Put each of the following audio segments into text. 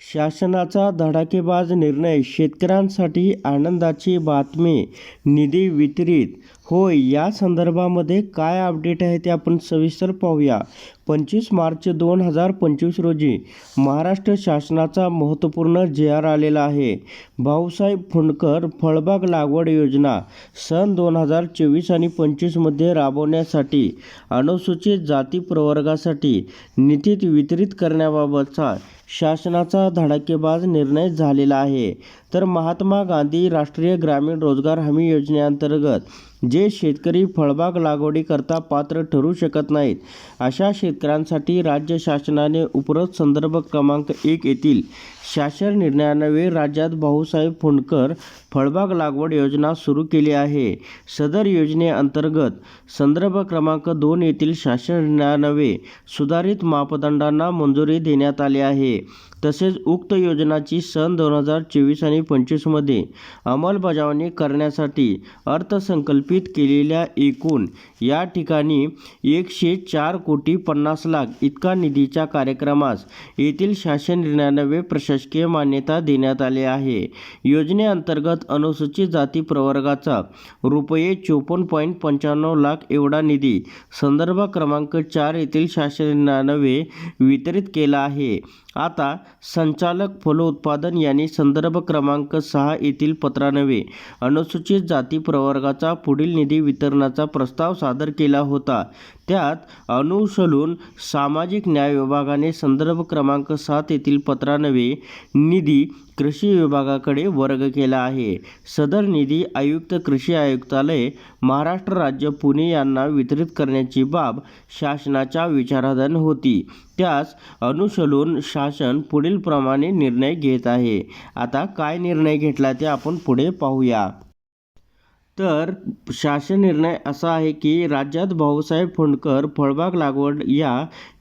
शासनाचा धडाकेबाज निर्णय शेतकऱ्यांसाठी आनंदाची बातमी. निधी वितरित. होय या संदर्भामध्ये काय अपडेट आहे ते आपण सविस्तर पाहूया. पंचवीस मार्च दोन हजार पंचवीस रोजी महाराष्ट्र शासनाचा महत्त्वपूर्ण जे आर आलेला आहे. भाऊसाहेब फुंडकर फळबाग लागवड योजना सन दोन हजार चोवीस आणि पंचवीसमध्ये राबवण्यासाठी अनुसूचित जाती प्रवर्गासाठी निधीत वितरित करण्याबाबतचा शासनाचा धडाकेबाज निर्णय झालेला आहे. तर महात्मा गांधी राष्ट्रीय ग्रामीण रोजगार हमी योजनेअंतर्गत जे शेतकरी फळबाग लागवडीकरता पात्र ठरू शकत नाहीत अशा शेतकऱ्यांसाठी राज्य शासनाने उपरोक्त संदर्भ क्रमांक एक येथील शासन निर्णयान्वये राज्यात भाऊसाहेब फुंडकर फळबाग लागवड योजना सुरू केली आहे. सदर योजनेअंतर्गत संदर्भ क्रमांक दोन येथील शासन निर्णयान्वये सुधारित मापदंडांना मंजुरी देण्यात आली आहे. तसेच उक्त योजनाची सन दोन हजार चोवीस आणि पंचवीसमध्ये अंमलबजावणी करण्यासाठी अर्थसंकल्पित केलेल्या एकूण या ठिकाणी एकशे चार कोटी पन्नास लाख इतका निधीच्या कार्यक्रमास येथील शासन निर्णयानवे प्रशासकीय मान्यता देण्यात आली आहे. योजनेअंतर्गत अनुसूचित जाती प्रवर्गाचा रुपये चोपन्न पॉईंट पंच्याण्णव लाख एवढा निधी संदर्भ क्रमांक चार येथील शासन निर्णयानवे वितरित केला आहे. आता संचालक फलोत्पादन यांनी संदर्भ क्रमांक सहा येथील पत्रानवे अनुसूचित जाती प्रवर्गाचा पुढील निधी वितरणाचा प्रस्ताव सादर केला होता. त्यात अनुसरून सामाजिक न्याय विभागाने संदर्भ क्रमांक सात येथील पत्रानवे निधी कृषी विभागाकडे वर्ग केला आहे. सदर निधी आयुक्त कृषी आयुक्तालय महाराष्ट्र राज्य पुणे यांना वितरित करण्याची बाब शासनाच्या विचाराधीन होती. त्यास अनुसरून शासन पुढील प्रमाणे निर्णय घेत आहे. आता काय निर्णय घेतला ते आपण पुढे पाहूया. तर शासन निर्णय असा आहे की राज्यात भाऊसाहेब फुंडकर फळबाग लागवड या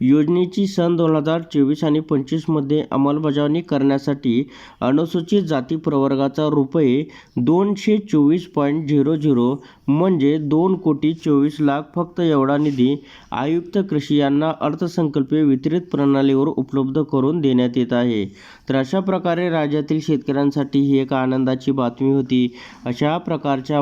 योजनेची सन दोन हजार चोवीस आणि पंचवीसमध्ये अंमलबजावणी करण्यासाठी अनुसूचित जाती प्रवर्गाचा रुपये दोनशे चोवीस पॉईंट झिरो झिरो म्हणजे दोन कोटी चोवीस लाख फक्त एवढा निधी आयुक्त कृषी यांना अर्थसंकल्पीय वितरित प्रणालीवर उपलब्ध करून देण्यात येत आहे. तर अशा प्रकारे राज्यातील शेतकऱ्यांसाठी ही एक आनंदाची बातमी होती. अशा प्रकारच्या